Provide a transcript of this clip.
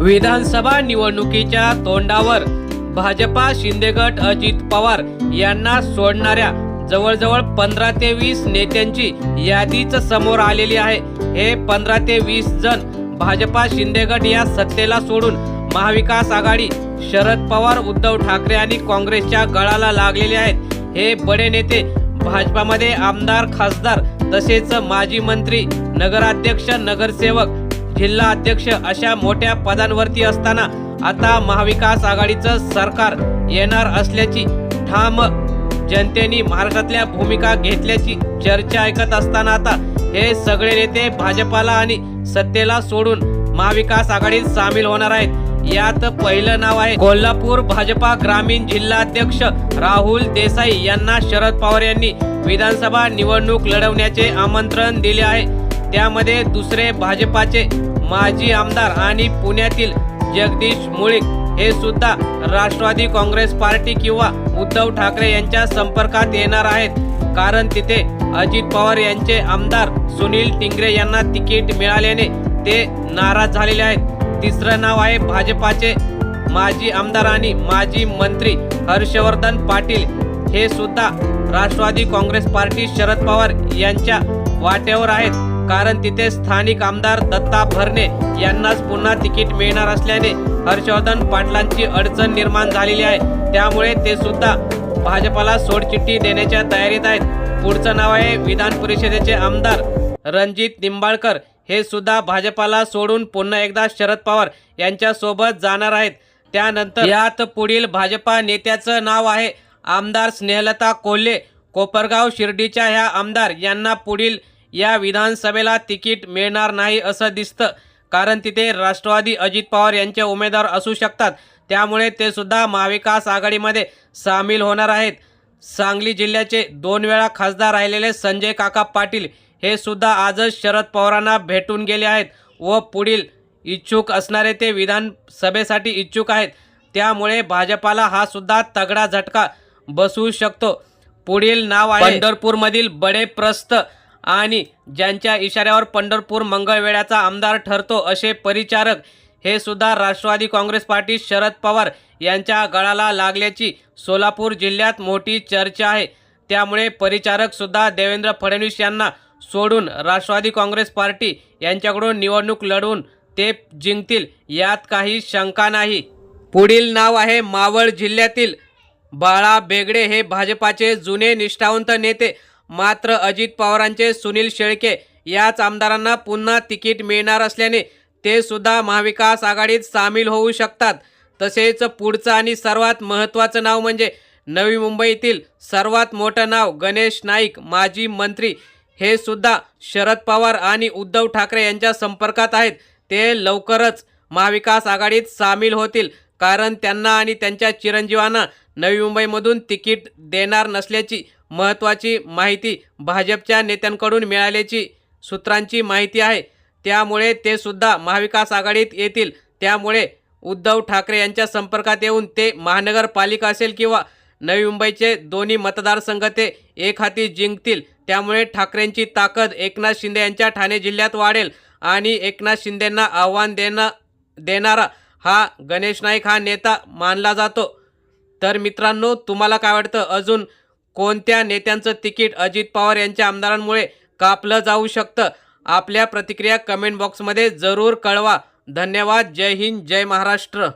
विधानसभा निवडणुकीच्या तोंडावर भाजपा शिंदेगट अजित पवार यांना सोडणाऱ्या जवळजवळ पंधरा ते वीस नेत्यांची यादीच समोर आलेली आहे. हे पंधरा ते वीस जण भाजपा शिंदेगट या सत्तेला सोडून महाविकास आघाडी शरद पवार उद्धव ठाकरे आणि काँग्रेसच्या गळाला लागलेले आहेत. हे बडे नेते भाजपामध्ये आमदार खासदार तसेच माजी मंत्री नगराध्यक्ष नगरसेवक जिल्हा अध्यक्ष अशा मोठ्या पदांवरती असताना आता महाविकास आघाडीचं सरकार येणार असल्याची ठाम जनतेने महाराष्ट्रातल्या भूमिका घेतल्याची चर्चा ऐकत असताना आता हे सगळे नेते भाजपाला आणि सत्तेला सोडून महाविकास आघाडीत सामील होणार आहेत. यात पहिलं नाव आहे कोल्हापूर भाजपा ग्रामीण जिल्हाध्यक्ष राहुल देसाई. यांना शरद पवार यांनी विधानसभा निवडणूक लढवण्याचे आमंत्रण दिले आहे. त्यामध्ये दुसरे भाजपाचे माजी आमदार आणि पुण्यातील जगदीश मुळीक हे सुद्धा राष्ट्रवादी काँग्रेस पार्टी किंवा उद्धव ठाकरे यांच्या संपर्कात येणार आहेत. कारण तिथे अजित पवार यांचे आमदार सुनील टिंगरे यांना तिकीट मिळाल्याने ते नाराज झालेले आहेत. तिसरं नाव आहे भाजपाचे माजी आमदार आणि माजी मंत्री हर्षवर्धन पाटील. हे सुद्धा राष्ट्रवादी काँग्रेस पार्टी शरद पवार यांच्या वाट्यावर आहेत. कारण तिथे स्थानिक आमदार दत्ता भरणे यांनाच पुन्हा तिकीट मिळणार असल्याने हर्षवर्धन पाटलांची अडचण निर्माण झालेली आहे. त्यामुळे ते सुद्धा भाजपाला सोडचिठ्ठी देण्याच्या तयारीत आहेत. पुढचं नाव आहे विधान परिषदेचे आमदार रणजित निंबाळकर. हे सुद्धा भाजपाला सोडून पुन्हा एकदा शरद पवार यांच्यासोबत जाणार आहेत. त्यानंतर यात पुढील भाजपा नेत्याचं नाव आहे आमदार स्नेहलता कोल्हे. कोपरगाव शिर्डीच्या ह्या आमदार यांना पुढील या विधानसभेला तिकीट मिळणार नाही असं दिसतं. कारण तिथे राष्ट्रवादी अजित पवार यांचे उमेदवार असू शकतात. त्यामुळे ते सुद्धा महाविकास आघाडीमध्ये सामील होणार आहेत. सांगली जिल्ह्याचे दोन वेळा खासदार राहिलेले संजय काका पाटील हे सुद्धा आजच शरद पवारांना भेटून गेले आहेत व पुढील इच्छुक असणारे ते विधानसभेसाठी इच्छुक आहेत. त्यामुळे भाजपाला हा सुद्धा तगडा झटका बसू शकतो. पुढील नाव आहे पंढरपूरमधील बडे प्रस्त आणि ज्यांच्या इशाऱ्यावर पंढरपूर मंगळवेळ्याचा आमदार ठरतो असे परिचारक हे सुद्धा राष्ट्रवादी काँग्रेस पार्टी शरद पवार यांच्या गळाला लागल्याची सोलापूर जिल्ह्यात मोठी चर्चा आहे. त्यामुळे परिचारकसुद्धा देवेंद्र फडणवीस यांना सोडून राष्ट्रवादी काँग्रेस पार्टी यांच्याकडून निवडणूक लढवून ते जिंकतील यात काही शंका नाही. पुढील नाव आहे मावळ जिल्ह्यातील बाळा बेगडे हे भाजपाचे जुने निष्ठावंत नेते मात्र अजित पवारांचे सुनील शेळके याच आमदारांना पुन्हा तिकीट मिळणार असल्याने ते सुद्धा महाविकास आघाडीत सामील होऊ शकतात. तसेच पुढचं आणि सर्वात महत्त्वाचं नाव म्हणजे नवी मुंबईतील सर्वात मोठं नाव गणेश नाईक माजी मंत्री हे सुद्धा शरद पवार आणि उद्धव ठाकरे यांच्या संपर्कात आहेत. ते लवकरच महाविकास आघाडीत सामील होतील कारण त्यांना आणि त्यांच्या चिरंजीवांना नवी मुंबईमधून तिकीट देणार नसल्याची महत्त्वाची माहिती भाजपच्या नेत्यांकडून मिळाल्याची सूत्रांची माहिती आहे. त्यामुळे ते सुद्धा महाविकास आघाडीत येतील. त्यामुळे उद्धव ठाकरे यांच्या संपर्कात येऊन ते महानगरपालिका असेल किंवा नवी मुंबईचे दोन्ही मतदारसंघ ते एक हाती जिंकतील. त्यामुळे ठाकरेंची ताकद एकनाथ शिंदे यांच्या ठाणे जिल्ह्यात वाढेल आणि एकनाथ शिंदेंना आव्हान देणं देणारा हा गणेश नाईक हा नेता मानला जातो. तर मित्रांनो तुम्हाला काय वाटतं? अजून कोणत्या नेत्यांचं तिकीट अजित पवार यांच्या आमदारांमुळे कापलं जाऊ शकतं? आपल्या प्रतिक्रिया कमेंट बॉक्समध्ये जरूर कळवा. धन्यवाद. जय हिंद. जय महाराष्ट्र.